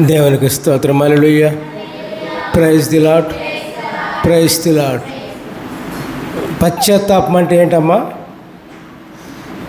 దేవునికి స్తోత్రం. Alleluia praise the lord praise the lord పశ్చాత్తాపం అంటే ఏంటమ్మా?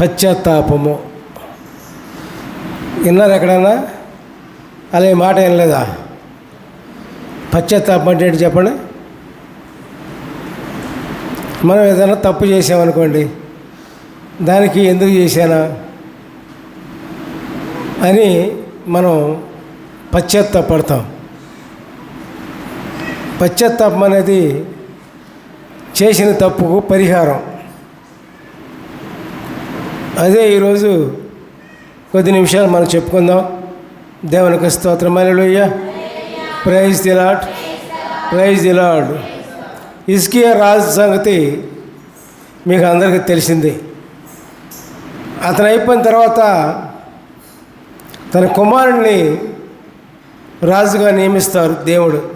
పశ్చాత్తాపము. విన్నారు ఎక్కడన్నా? అలా ఈ మాట ఏం లేదా పశ్చాత్తాపం అంటే ఏంటి చెప్పండి? మనం ఏదైనా తప్పు చేసామనుకోండి దానికి ఎందుకు చేశానా అని మనం పశ్చాత్తాపడతాం. పశ్చాత్తాపం అనేది చేసిన తప్పుకు పరిహారం. అదే ఈరోజు కొద్ది నిమిషాలు మనం చెప్పుకుందాం. దేవునికి స్తోత్రం. అలెలుయ్య praise the lord praise the lord Hezekiah రాజు సంగతి మీకు అందరికీ తెలిసింది. అతను అయిపోయిన తర్వాత తన కుమారుడిని రాజుగా నియమిస్తారు దేవుడు.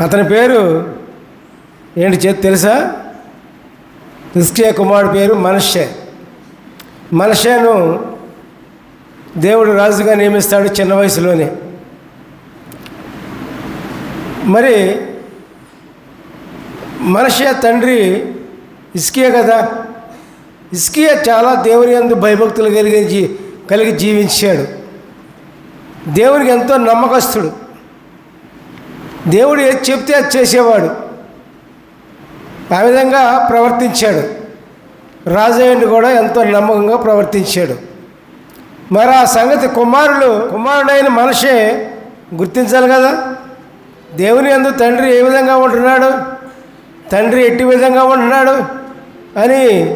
అతని పేరు ఏంటి చేతి తెలుసా? ఇస్కియా కుమారుడు పేరు మనషే మనషేను దేవుడు రాజుగా నియమిస్తాడు చిన్న వయసులోనే. మరి మనషే తండ్రి ఇస్కియా కదా. ఇస్కియా చాలా దేవుని అందు భయభక్తులు కలిగి కలిగి జీవించాడు. దేవునికి ఎంతో నమ్మకస్తుడు. దేవుడు ఏది చెప్తే అది చేసేవాడు. ఆ విధంగా ప్రవర్తించాడు. రాజయ్యుడు కూడా ఎంతో నమ్మకంగా ప్రవర్తించాడు. మరి ఆ సంగతి కుమారుడు కుమారుడైన మనిషే గుర్తించాలి కదా? దేవుని ఎందు తండ్రి ఏ విధంగా ఉంటున్నాడు? తండ్రి ఎట్టి విధంగా ఉంటున్నాడు? అని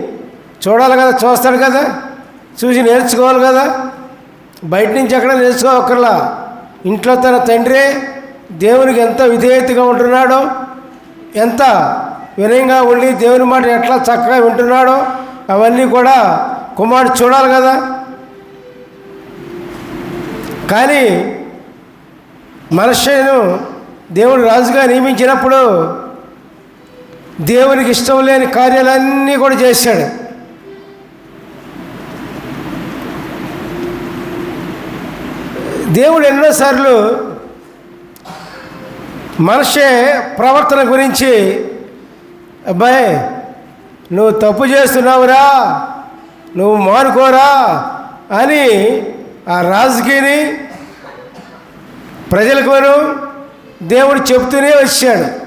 చూడాలి కదా చూస్తాడు కదా? చూసి నేర్చుకోవాలి కదా? బయట నుంచి ఎక్కడ నేర్చుకోవక్కర్లా ఇంట్లో తన తండ్రి దేవునికి ఎంత విధేయతగా ఉంటున్నాడో ఎంత వినయంగా ఉండి దేవుని మాట ఎట్లా చక్కగా వింటున్నాడో అవన్నీ కూడా కుమారుడు చూడాలి కదా. కానీ మనుష్యను దేవుడు రాజుగా నియమించినప్పుడు దేవునికి ఇష్టం లేని కార్యాలన్నీ కూడా చేశాడు. దేవుడు ఎన్నోసార్లు మనిషి ప్రవర్తన గురించి అబ్బాయి నువ్వు తప్పు చేస్తున్నావురా నువ్వు మానుకోరా అని ఆ రాజుకిని ప్రజలకును దేవుడు చెప్తూనే వచ్చాడు.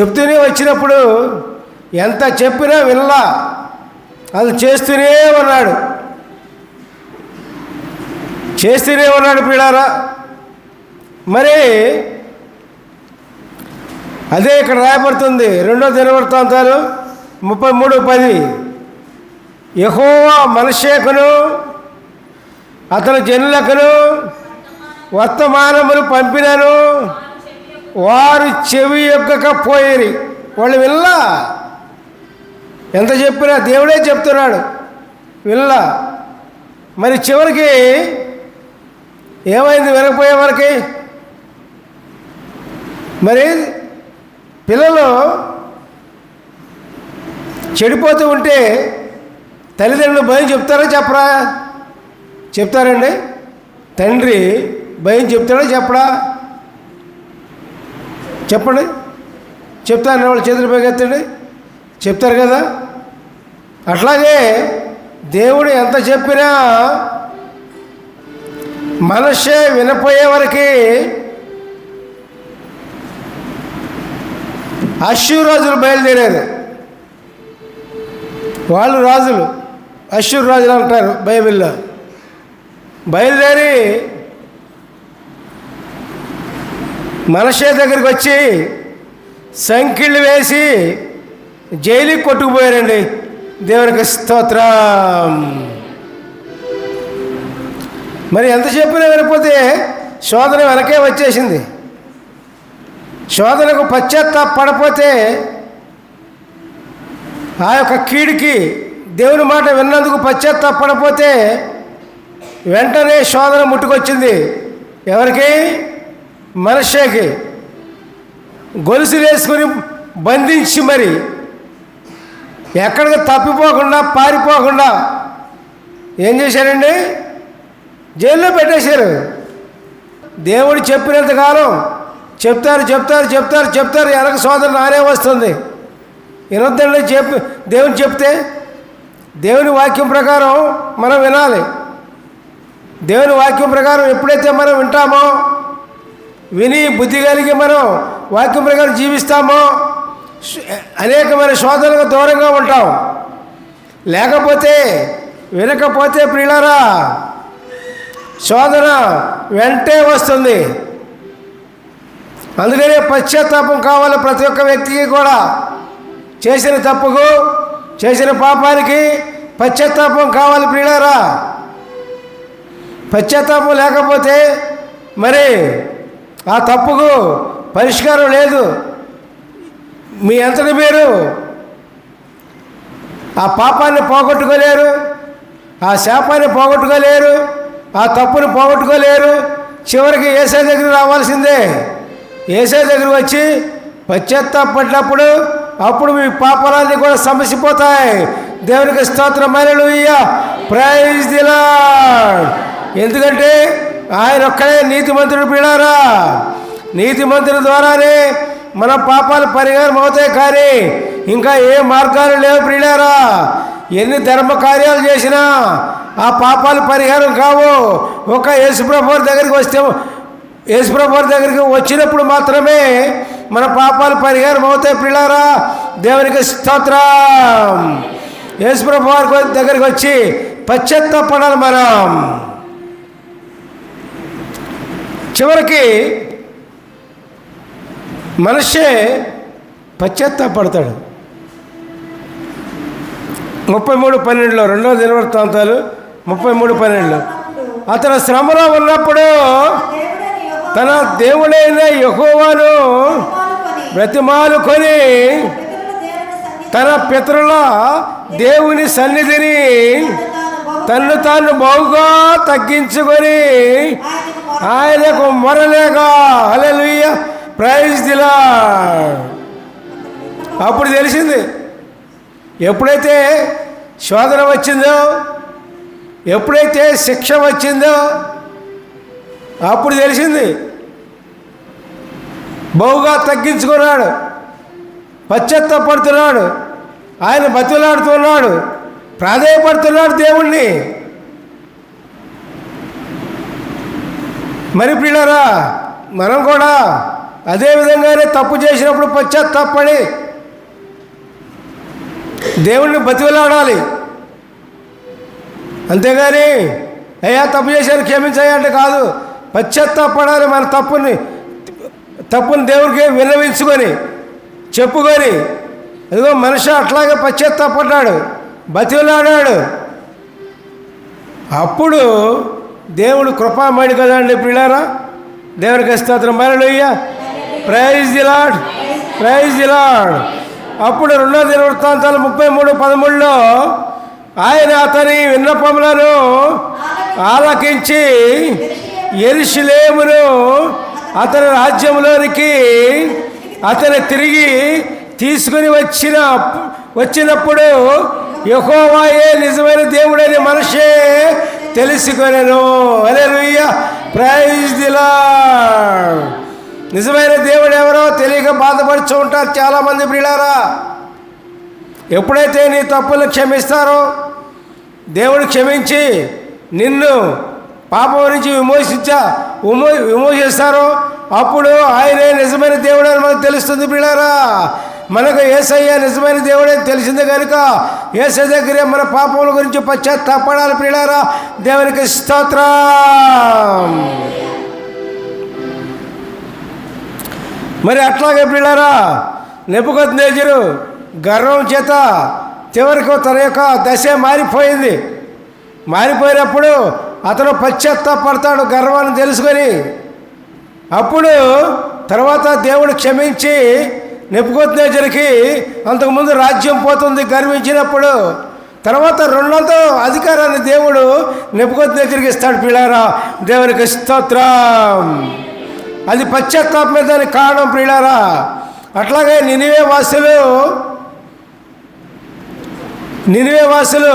చెప్తూనే వచ్చినప్పుడు ఎంత చెప్పినా వినలా. అది చేస్తూనే ఉన్నాడు. చేస్తూనే ఉన్నాడు పీడారా మరి అదే ఇక్కడ రాయబడుతుంది రెండో దినవృత్తాంతాలు ముప్పై మూడు పది. యహోవా మనషేకును అతని జనులకును వర్తమానములు పంపినను. వారు చెవి ఎక్కకపోయేరి వాళ్ళు విల్లా ఎంత చెప్పినా దేవుడే చెప్తున్నాడు. విల్లా మరి చివరికి ఏమైంది వినకపోయే వరకు? మరి పిల్లలు చెడిపోతూ ఉంటే తల్లిదండ్రులు భయం చెప్తారా చెప్పరా? చెప్తారండి. తండ్రి భయం చెప్తాడా చెప్పడా? చెప్పండి. చెప్తారని వాళ్ళు చేతులు పైకెత్తండి. చెప్తారు కదా. అట్లాగే దేవుడు ఎంత చెప్పినా మనషే వినపోయే వరకు అశ్షూర్ రాజులు బయలుదేరారు. వాళ్ళు రాజులు అశ్వర్ రాజులు అంటారు బైబిల్లో. బయలుదేరి మనషే దగ్గరికి వచ్చి సంకిళ్ళు వేసి జైలుకి కొట్టుకుపోయారండి. దేవునికి స్తోత్రం. మరి ఎంత చెప్పినా వినకపోతే శోధన వెనకే వచ్చేసింది. శోధనకు పశ్చాత్తాపడపోతే ఆ యొక్క కీడికి దేవుని మాట విన్నందుకు పశ్చాత్తాపడపోతే వెంటనే శోధన ముట్టుకొచ్చింది. ఎవరికి? మనషేకి గొలుసు వేసుకుని బంధించి మరి ఎక్కడికి తప్పిపోకుండా పారిపోకుండా ఏం చేశారండి? జైల్లో పెట్టేశారు. దేవుడు చెప్పినంత కాలం చెప్తారు చెప్తారు చెప్తారు చెప్తారు. ఎనక సోదరు నానే వస్తుంది. వినొద్దండి చెప్పి దేవుని చెప్తే దేవుని వాక్యం ప్రకారం మనం వినాలి. దేవుని వాక్యం ప్రకారం ఎప్పుడైతే మనం వింటామో విని బుద్ధి కలిగి మనం వాక్యం ప్రకారం జీవిస్తామో అనేకమైన శోధనలకు దూరంగా ఉంటాం. లేకపోతే వినకపోతే ప్రియులారా శోధన వెంటే వస్తుంది. అందుకనే పశ్చాత్తాపం కావాలి ప్రతి ఒక్క వ్యక్తికి కూడా చేసిన తప్పుకు చేసిన పాపానికి పశ్చాత్తాపం కావాలి ప్రియులారా. పశ్చాత్తాపం లేకపోతే మరి ఆ తప్పుకు పరిష్కారం లేదు. మీ అంతటి మీరు ఆ పాపాన్ని పోగొట్టుకోలేరు ఆ శాపాన్ని పోగొట్టుకోలేరు ఆ తప్పును పోగొట్టుకోలేరు. చివరికి ఏసై దగ్గర రావాల్సిందే. ఏసై దగ్గర వచ్చి పశ్చాత్తాపడినప్పుడు అప్పుడు మీ పాపాలన్నీ కూడా సమసిపోతాయి. దేవునికి స్తోత్రం. మరలుయ్య ప్రైజ్ దిలా ఎందుకంటే ఆయన ఒక్కడే నీతిమంతుడు పిడారా మంత్రుల ద్వారానే మన పాపాలు పరిహారం అవుతాయి కానీ ఇంకా ఏ మార్గాలు లేవు ప్రియులారా. ఎన్ని ధర్మ కార్యాలు చేసినా ఆ పాపాలు పరిహారం కావు. ఒక యేసుప్రభు దగ్గరికి వస్తే యేసుప్రభు దగ్గరికి వచ్చినప్పుడు మాత్రమే మన పాపాలు పరిహారం అవుతాయి పిల్లారా. దేవునికి స్తోత్రం. యేసుప్రభు వారి దగ్గరికి వచ్చి పశ్చాత్తాపడాలి మనం. చివరికి మనిషే పశ్చాత్తాపడతాడు. ముప్పై మూడు పన్నెండులో రెండో దినవృత్తాంతాలు ముప్పై మూడు పన్నెండులో అతను శ్రమలో ఉన్నప్పుడు తన దేవుడైన యహోవాను బ్రతిమాలు కొని తన పితరుల దేవుని సన్నిధిని తను తన్ను తాను బాగుగా తగ్గించుకొని ఆయనకు మొరలేగా అలెలుయ్య ప్రైజ్ దిలా అప్పుడు తెలిసింది ఎప్పుడైతే శోధన వచ్చిందో ఎప్పుడైతే శిక్ష వచ్చిందో అప్పుడు తెలిసింది. బహుగా తగ్గించుకున్నాడు. పశ్చత్తపడుతున్నాడు. ఆయన బతిలాడుతున్నాడు. ప్రాధేయపడుతున్నాడు దేవుణ్ణి. మరి పిల్లరా మనం కూడా అదే విధంగానే తప్పు చేసినప్పుడు పశ్చాత్తాపడి దేవుణ్ణి బతిలాడాలి. అంతేగాని అయ్యా తప్పు చేశారు క్షమించాయి అంటే కాదు. పశ్చాత్తాపడాలి మన తప్పుని తప్పుని దేవుడికి విన్నవించుకొని చెప్పుకొని అదిగో మనిషి అట్లాగే పశ్చాత్తాపడ్డాడు బతిలాడాడు. అప్పుడు దేవుడు కృపామణి కదండి పిల్లారా దేవునికి స్తోత్రం. మరలుయ్య praise the lord praise the lord అప్పుడు రెండో దినవృత్తాంతాలు ముప్పై మూడు పదమూడులో ఆయన అతని విన్నపములను ఆలకించి ఎరుషులేమును అతని రాజ్యంలోనికి అతని తిరిగి తీసుకుని వచ్చిన వచ్చినప్పుడు యహోవాయే నిజమైన దేవుడని మనిషే తెలుసుకొనెను. అరే రుయ్య ప్రైజ్ దిలా నిజమైన దేవుడు ఎవరో తెలియక బాధపడుతూ ఉంటారు చాలామంది ప్రియులారా. ఎప్పుడైతే నీ తప్పులు క్షమిస్తారో దేవుడు క్షమించి నిన్ను పాపం నుంచి విమోచించా విమో విమోచిస్తారో అప్పుడు ఆయనే నిజమైన దేవుడు అని మనకు తెలుస్తుంది పిల్లారా. మనకు ఏసయ్య నిజమైన దేవుడే తెలిసింది కనుక ఏసై దగ్గరే మన పాపముల గురించి పశ్చాత్తాపడాలి పిల్లారా. దేవునికి స్తోత్రం. మరి అట్లాగే పిల్లారా నెప్పుకొద్దు నేజరు గర్వం చేత చివరికి తన యొక్క దశ మారిపోయింది. మారిపోయినప్పుడు అతను పశ్చాత్తాపడతాడు గర్వాన్ని తెలుసుకొని. అప్పుడు తర్వాత దేవుడు క్షమించి నెప్పుకొద్దునేజరికి అంతకుముందు రాజ్యం పోతుంది గర్వించినప్పుడు తర్వాత రెండోతో అధికారాన్ని దేవుడు నెప్పుకొద్దునేజరికి ఇస్తాడు. పిల్లారా దేవునికి స్తోత్రం. అది పశ్చాత్తాపమే దానికి కారణం పిల్లారా అట్లాగే నినివే వాసులు నినివేవాసులు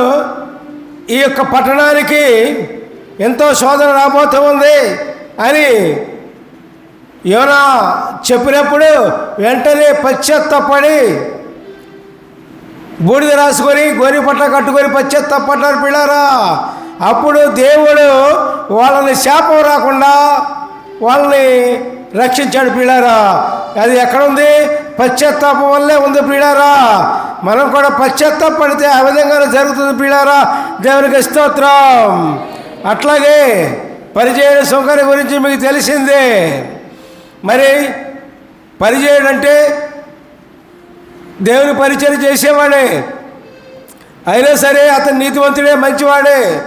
ఈ యొక్క పట్టణానికి ఎంతో శోధన రాబోతూ ఉంది అని యోనా చెప్పినప్పుడు వెంటనే పశ్చాత్తపడి బూడిద రాసుకొని గోరి పట్ల కట్టుకొని పశ్చాత్తపడ్డారు పిల్లరా. అప్పుడు దేవుడు వాళ్ళని శాపం రాకుండా వాళ్ళని రక్షించాడు పిల్లారా. అది ఎక్కడుంది పశ్చాత్తాపం వల్లే ఉంది పిల్లారా. మనం కూడా పశ్చాత్తాపడితే ఆ విధంగానే జరుగుతుంది పిల్లారా దేవునికి స్తోత్రం. అట్లాగే పరిచయ సౌకర్యం గురించి మీకు తెలిసిందే. మరి పరిచయం అంటే దేవుని పరిచయం చేసేవాడే. అయినా సరే అతను నీతివంతుడే మంచివాడే.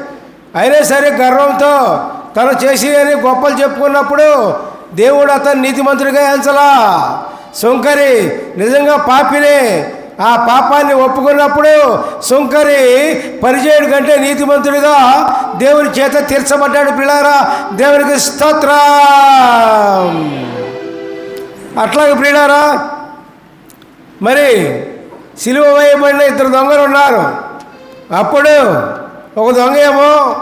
అయినా సరే గర్వంతో తను చేసి అని గొప్పలు చెప్పుకున్నప్పుడు దేవుడు అతను నీతిమంతుడిగా ఎంచలా. సుంకరి నిజంగా పాపినే ఆ పాపాన్ని ఒప్పుకున్నప్పుడు సుంకరి పరిచయుడి కంటే నీతిమంతుడిగా దేవుని చేత తీర్చబడ్డాడు పిల్లారా. దేవునికి స్తోత్ర. అట్లాగే ప్రియులారా మరి సిలువ వేయబడిన ఇద్దరు దొంగలు ఉన్నారు. అప్పుడు ఒక దొంగ ఏమో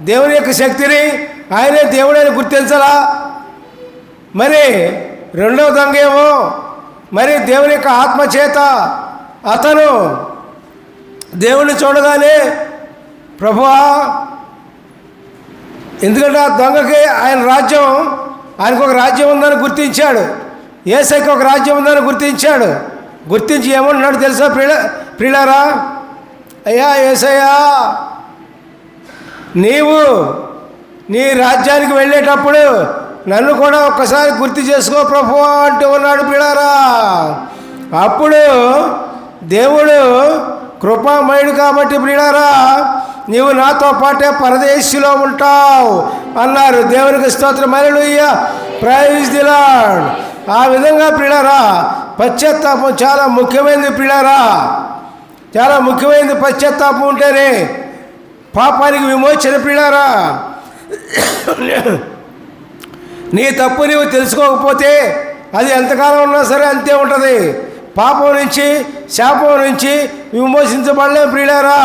దేవుని యొక్క శక్తిని ఆయనే దేవుడని గుర్తించలా. మరి రెండవ దొంగ ఏమో మరి దేవుని యొక్క ఆత్మ చేత అతను దేవుణ్ణి చూడగానే ప్రభువా ఎందుకంటే ఆ దొంగకి ఆయన రాజ్యం ఆయనకు ఒక రాజ్యం ఉందని గుర్తించాడు. ఏసైకి ఒక రాజ్యం ఉందని గుర్తించాడు. గుర్తించి ఏమంటున్నాడు తెలుసా ప్రిల ప్రిలారా అయ్యా ఏసయ్యా నీవు నీ రాజ్యానికి వెళ్ళేటప్పుడు నన్ను కూడా ఒక్కసారి గుర్తు చేసుకో ప్రభు అంటూ ఉన్నాడు పిల్లారా అప్పుడు దేవుడు కృపామయుడు కాబట్టి ప్రియులారా నీవు నాతో పాటే పరదేశిలో ఉంటావు అన్నారు. దేవునికి స్తోత్రం. అలెలుయ్య ప్రైజ్ దిలాడ్ ఆ విధంగా పిల్లరా పశ్చాత్తాపం చాలా ముఖ్యమైనది పిల్లరా చాలా ముఖ్యమైనది పశ్చాత్తాపం ఉంటేనే పాపానికి విమోచన పిల్లారా నీ తప్పు నీవు తెలుసుకోకపోతే అది ఎంతకాలం ఉన్నా సరే అంతే ఉంటుంది. పాపం నుంచి శాపం నుంచి విమోచించబడలేం ప్రియులారా.